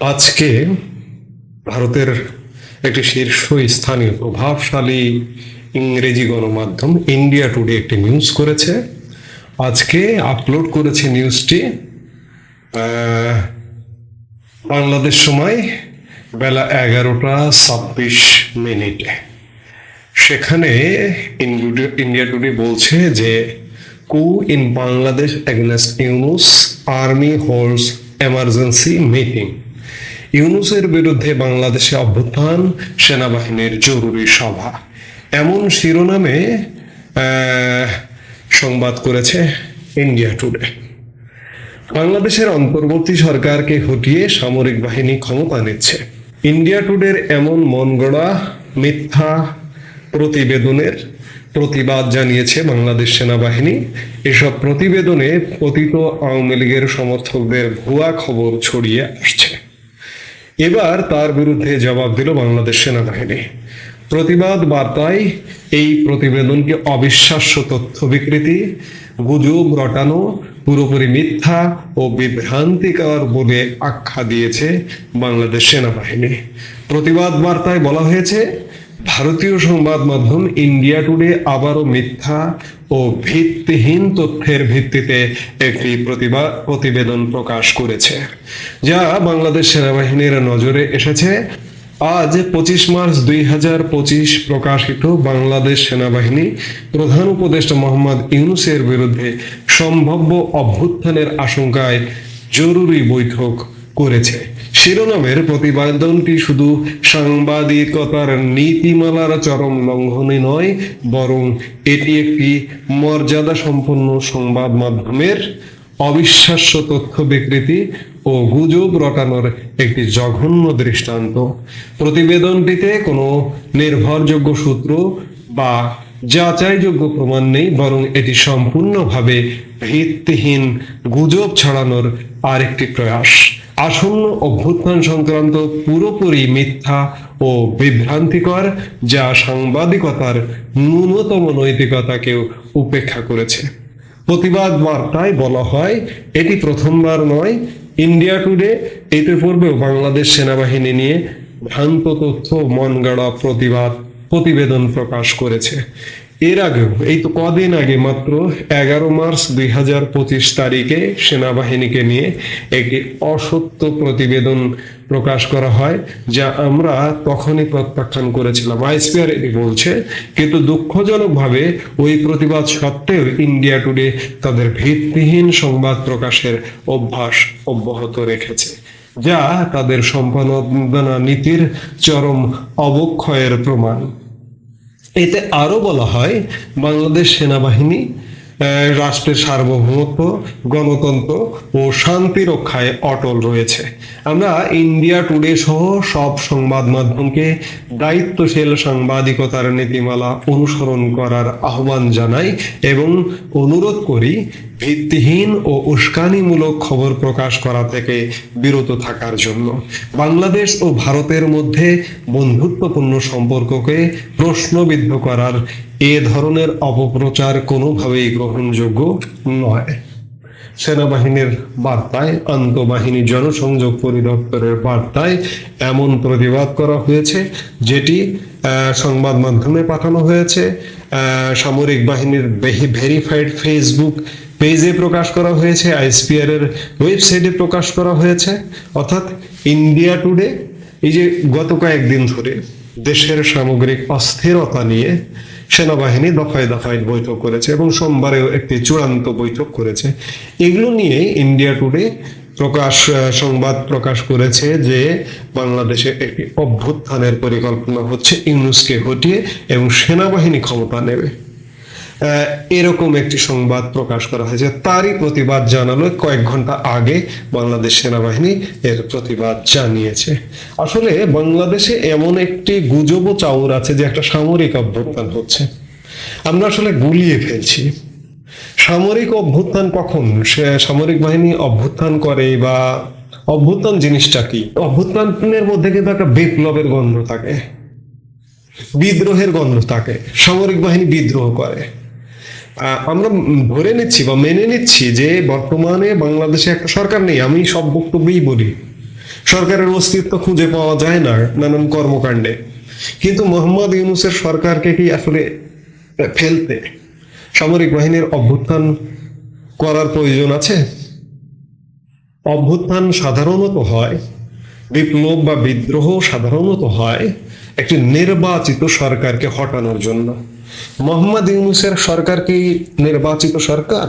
আজকে ভারতের একটি শীর্ষ স্থানীয় প্রভাবশালী ইংরেজি গণমাধ্যম ইন্ডিয়া টুডে একটি নিউজ করেছে। আজকে আপলোড করেছে নিউজটি বাংলাদেশ সময় বেলা এগারোটা ছাব্বিশ মিনিটে। সেখানে ইন্ডিয়া- ইন্ডিয়া টুডে বলছে যে, coup in Bangladesh against Yunus army holds emergency meeting. ইউনুসের বিরুদ্ধে বাংলাদেশে অভ্যুত্থান, সেনাবাহিনীর জরুরি সভা। এমন শিরোনামে সংবাদ করেছে ইন্ডিয়া টুডে। বাংলাদেশের অন্তর্বর্তী সরকারকে হটিয়ে সামরিক বাহিনী ক্ষমতা নিচ্ছে। ইন্ডিয়া টুডের এমন মনগড়া, মিথ্যা প্রতিবেদনের প্রতিবাদ জানিয়েছে বাংলাদেশ সেনাবাহিনী। এসব প্রতিবেদনে পতিত আওয়ামী লীগের সমর্থকদের ভুয়া খবর ছড়িয়ে আসছে। এবার তার বিরুদ্ধে জবাব দিল বাংলাদেশ সেনাবাহিনী। প্রতিবাদ বার্তায় এই প্রতিবেদনকে অবিশ্বাস্য তথ্য বিকৃতি, গুজব রটানো, পুরোপুরি মিথ্যা ও বিভ্রান্তিকর বলে আখ্যা দিয়েছে বাংলাদেশ সেনাবাহিনী। প্রতিবাদ বার্তায় বলা হয়েছে ভারতীয় সংবাদ মাধ্যম ইন্ডিয়া টুডে আবারও মিথ্যা ও ভিত্তিহীন তথ্যের ভিত্তিতে একটি প্রতিবাদ প্রতিবেদন প্রকাশ করেছে, যা বাংলাদেশ সেনাবাহিনীর নজরে এসেছে। আজ পঁচিশ মার্চ দুই হাজার পঁচিশ প্রকাশিত বাংলাদেশ সেনাবাহিনী প্রধান উপদেষ্টা মোহাম্মদ ইউনুসের বিরুদ্ধে সম্ভাব্য অভ্যুত্থানের আশঙ্কায় জরুরি বৈঠক করেছে। শিরোনামের প্রতিবেদনটি শুধু সাংবাদিকতার নীতিমালার চরম লঙ্ঘনে নয়, বরং এটি একটি মর্যাদা সম্পন্ন সংবাদ মাধ্যমের অবিশ্বাস্য তথ্য বিকৃতি ও গুজব রটানোর একটি জঘন্য দৃষ্টান্ত। প্রতিবেদনটিতে কোনো নির্ভরযোগ্য সূত্র বা যাচাইযোগ্য প্রমাণ নেই, বরং এটি সম্পূর্ণভাবে ভিত্তিহীন গুজব ছড়ানোর আরেকটি প্রয়াস। আসন্ন অভ্যুত্থান সংক্রান্ত পুরোপুরি মিথ্যা ও বিভ্রান্তিকর যা সাংবাদিকতার ন্যূনতম নৈতিকতাকেও উপেক্ষা করেছে। প্রতিবাদ বার্তায় বলা হয়, এটি প্রথমবার নয়। ইন্ডিয়া টুডে এতে পূর্বেও বাংলাদেশ সেনাবাহিনী নিয়ে ভ্রান্ত তথ্য মনগড়া প্রতিবাদ প্রতিবেদন প্রকাশ করেছে। এর আগেও, এই তো কদিন আগে মাত্র এগারো মার্চ দুই হাজার পঁচিশ তারিখে সেনাবাহিনীকে নিয়ে একটি অসত্য প্রতিবেদন প্রকাশ করা হয়, যা আমরা তখনই প্রত্যাখ্যান করেছিলাম। আইসপিআর এটি বলছে, কিন্তু দুঃখজনকভাবে ওই প্রতিবাদ সত্ত্বেও ইন্ডিয়া টুডে তাদের ভিত্তিহীন সংবাদ প্রকাশের অভ্যাস অব্যাহত রেখেছে, যা তাদের সম্পাদনা নীতির চরম অবক্ষয়ের প্রমাণ। এতে আরও বলা হয়, বাংলাদেশ সেনাবাহিনী রাষ্ট্রের সার্বভৌমত্ব, গণতন্ত্র ও শান্তি রক্ষায় অটল রয়েছে। আমরা ইন্ডিয়া টুডে সহ সব সংবাদ মাধ্যমকে দায়িত্বশীল সাংবাদিকতার নীতিমালা অনুসরণ করার আহ্বান জানাই এবং অনুরোধ করি ভিত্তিহীন ও উস্কানিমূলক খবর প্রকাশ করা থেকে বিরত থাকার জন্য বাংলাদেশ ও ভারতের মধ্যে বন্ধুত্বপূর্ণ সম্পর্ককে প্রশ্নবিদ্ধ করার এ ধরনের অপপ্রচার কোনোভাবেই গ্রহণযোগ্য নয়। সেনাবাহিনীর বার্তায়, আন্তঃবাহিনী জনসংযোগ পরিদপ্তরের বার্তায় এমন প্রতিবাদ করা হয়েছে, যেটি সংবাদ মাধ্যমে পাঠানো হয়েছে। সামরিক বাহিনীর ভেরিফাইড ফেসবুক পেজে প্রকাশ করা হয়েছে আইসপিআর এর ওয়েবসাইটে প্রকাশ করা হয়েছে, অর্থাৎ ইন্ডিয়া টুডে, এই যে গত কয়েকদিন ধরে দেশের সামগ্রিক অস্থিরতা নিয়ে সেনাবাহিনী দফায় দফায় বৈঠক করেছে এবং সোমবারেও একটি চূড়ান্ত বৈঠক করেছে। এগুলো নিয়ে ইন্ডিয়া টুডে প্রকাশ সংবাদ প্রকাশ করেছে যে বাংলাদেশে একটি অভ্যুত্থানের পরিকল্পনা হচ্ছে ইউনুসকে হটিয়ে এবং সেনাবাহিনী ক্ষমতা নেবে। এরকম একটি সংবাদ প্রকাশ করা হয়েছে। তারই প্রতিবাদ জানালো কয়েক ঘণ্টা আগে বাংলাদেশ সেনাবাহিনী এর প্রতিবাদ জানিয়েছে। আসলে বাংলাদেশে এমন একটি গুজব চাউর আছে যে একটা সামরিক অভ্যুত্থান হচ্ছে। আমরা আসলে গুলিয়ে ফেলছি। সামরিক অভ্যুত্থান কখন? সে সামরিক বাহিনী অভ্যুত্থান করে বা অভ্যুত্থান জিনিসটা কি? অভ্যুত্থানের মধ্যে কিন্তু একটা বিপ্লবের গন্ধ থাকে। বিদ্রোহের গন্ধ থাকে। সামরিক বাহিনী বিদ্রোহ করে। আমরা ধরে নিচ্ছি বা মেনে নিচ্ছি যে বর্তমানে বাংলাদেশে একটা সরকার নেই। আমি সব বক্তব্যই বলি। সরকারের অস্তিত্ব খুঁজে পাওয়া যায় না নানান কর্মকাণ্ডে। কিন্তু মোহাম্মদ ইউনুসের সরকারকে কি আসলে ফেলতে সামরিক বাহিনীর অভ্যুত্থান করার প্রয়োজন আছে? অভ্যুত্থান সাধারণত হয়, বিপ্লব বা বিদ্রোহ সাধারণত হয় একটি নির্বাচিত সরকারকে হটানোর জন্য। মোহাম্মদ ইউনুসের সরকার কি নির্বাচিত সরকার?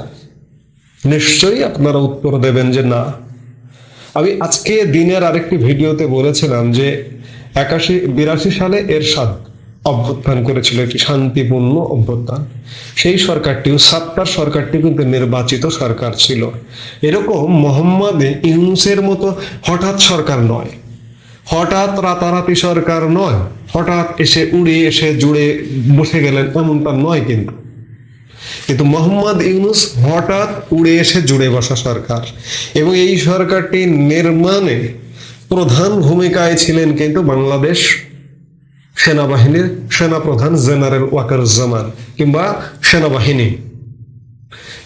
নিশ্চয়ই আপনারা উত্তর দেবেন যে না। আমি আজকে দিনের আরেকটি ভিডিওতে বলেছিলাম যে একাশি, বিরাশি সালে এর এরশাদ অভ্যুত্থান করেছিল, একটি শান্তিপূর্ণ অভ্যুত্থান। সেই সরকারটিও সাত্তার সরকারটি কিন্তু নির্বাচিত সরকার ছিল। এরকম মোহাম্মদ ইউনুসের মতো হঠাৎ সরকার নয়। হঠাৎ রাতারাতি সরকার নয়, হঠাৎ এসে উড়ে এসে জুড়ে বসে গেলেন, এমনটা নয় কিন্তু। কিন্তু মোহাম্মদ ইউনুস হঠাৎ উড়ে এসে জুড়ে বসা সরকার। এবং এই সরকারটি নির্মাণে প্রধান ভূমিকায় ছিলেন কিন্তু বাংলাদেশ সেনাবাহিনীর সেনাপ্রধান জেনারেল ওয়াকারুজ্জামান কিংবা সেনাবাহিনী।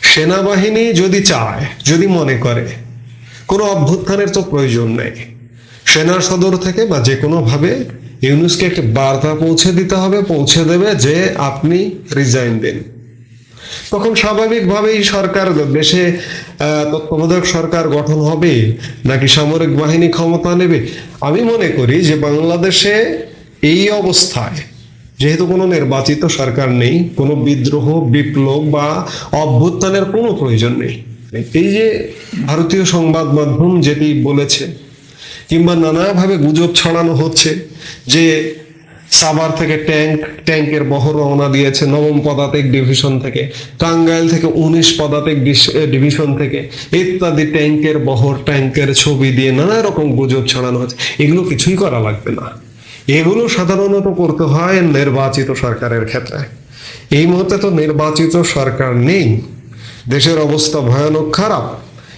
সেনাবাহিনী যদি চায়, যদি মনে করে, কোনো অভ্যুত্থানের তো প্রয়োজন নেই। সেনা সদর থেকে বা যে কোনো ভাবে ইউনুসকে একটি বার্তা পৌঁছে দিতে হবে, পৌঁছে দেবে যে আপনি রিজাইন দিন। তখন স্বাভাবিকভাবেই সরকার, দেশে তত্ত্বাবধায়ক সরকার গঠন হবে নাকি সামরিক বাহিনী ক্ষমতা নেবে? আমি মনে করি যে বাংলাদেশে এই অবস্থায় যেহেতু কোনো নির্বাচিত সরকার নেই, কোনো বিদ্রোহ, বিপ্লব বা অভ্যুত্থানের কোনো প্রয়োজন নেই। এই যে ভারতীয় সংবাদ মাধ্যম যেটি বলেছে কিংবা নানাভাবে গুজব ছড়ানো হচ্ছে যে সাভার থেকে ট্যাঙ্ক, ট্যাঙ্কের বহর রওনা দিয়েছে নবম পদাতিক ডিভিশন থেকে, টাঙ্গাইল থেকে উনিশ পদাতিক ডিভিশন থেকে ইত্যাদি ট্যাঙ্কের বহর, ট্যাঙ্কের ছবি দিয়ে নানা রকম গুজব ছড়ানো হচ্ছে। এগুলো কিছুই করা লাগবে না। এগুলো সাধারণত করতে হয় নির্বাচিত সরকারের ক্ষেত্রে। এই মুহূর্তে তো নির্বাচিত সরকার নেই। দেশের অবস্থা ভয়ানক খারাপ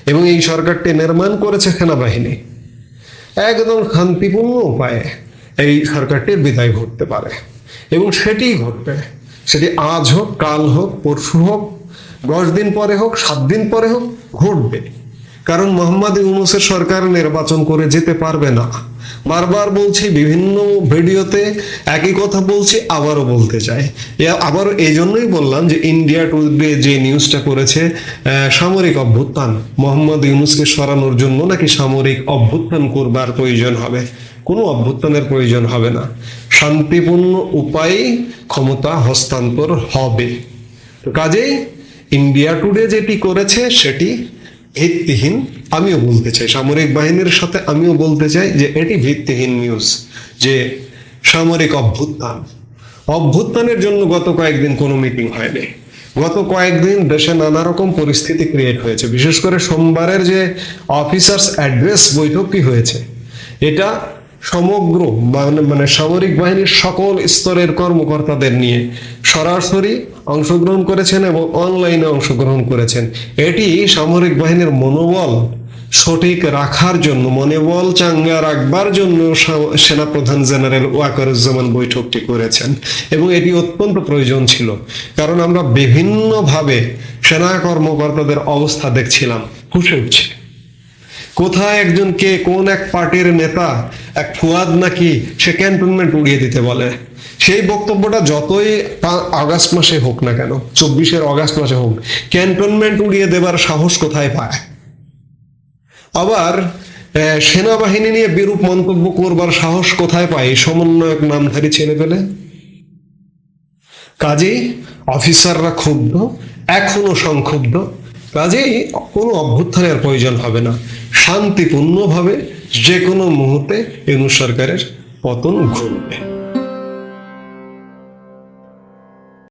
এবং এই সরকারটি নির্মাণ করেছে সেনাবাহিনী। একদম শান্তিপূর্ণ উপায়ে এই সরকারটির বিদায় ঘটতে পারে। এবং সেটি ঘটবে। সেটি আজ হোক, কাল হোক, পরশু হোক, দশ দিন পরে হোক, সাত দিন পরে হোক, ঘটবে। কারণ মোহাম্মদ ইউনুসের সরকার নির্বাচন করে যেতে পারবে না। বারবার বলছি, বিভিন্ন ভিডিওতে একই কথা বলছি, আবারও বলতে চাই। আবারও এই জন্যই বললাম যে ইন্ডিয়া টুডে যে নিউজটা করেছে সামরিক অভ্যুত্থান, মোহাম্মদ ইউনুসকে সরানোর জন্য নাকি সামরিক অভ্যুত্থান করবার প্রয়োজন হবে? কোনো অভ্যুত্থানের প্রয়োজন হবে না। শান্তিপূর্ণ উপায়ে ক্ষমতা হস্তান্তর হবে। তো কাজেই ইন্ডিয়া টুডে যেটি করেছে, সেটি ভিত্তিহীন, আমিও বলতে চাই। সামরিক বাহিনীর সাথে আমিও বলতে চাই যে এটি ভিত্তিহীন নিউজ যে সামরিক অভ্যুত্থান। অভ্যুত্থানের জন্য গত কয়েকদিন কোনো মিটিং হয়নি। গত কয়েকদিন দেশে নানা রকম পরিস্থিতি ক্রিয়েট হয়েছে। বিশেষ করে সোমবারের যে অফিসার্স অ্যাড্রেস বৈঠকটি হয়েছে, এটা সমগ্র মানে- সামরিক বাহিনীর সকল স্তরের কর্মকর্তাদের নিয়ে সরাসরি অংশগ্রহণ করেছেন এবং অনলাইনে অংশগ্রহণ করেছেন। এটি সামরিক বাহিনীর মনোবল সঠিক রাখার জন্য, মনোবল চাঙ্গা রাখবার জন্য সেনাপ্রধান জেনারেল ওয়াকারুজ্জামান বৈঠকটি করেছেন এবং এটি অত্যন্ত প্রয়োজন ছিল। কারণ আমরা বিভিন্নভাবে সেনা কর্মকর্তাদের অবস্থা দেখছিলাম। ফুসে উঠছে কোথায় একজন কে, কোন এক পার্টির নেতা, এক ফুয়াদ নাকি সে ক্যান্টনমেন্ট উড়িয়ে দিতে বলে? সেই বক্তব্যটা যতই আগস্ট মাসে হোক না কেন, চব্বিশের আগস্ট মাসে হোক, ক্যান্টনমেন্ট উড়িয়ে দেবার সাহস কোথায় পায়? আবার সেনাবাহিনী নিয়ে বিরূপ মন্তব্য করবার সাহস কোথায় পায়? সমন্বয়ক নামধারী ছেলে পেলে কাজেই, অফিসাররা ক্ষুব্ধ, এখনও সংক্ষুব্ধ কাজেই কোনো অভ্যুত্থানের প্রয়োজন হবে না। শান্তিপূর্ণভাবে যে কোনো মুহূর্তে এনু সরকারের পতন ঘটবে।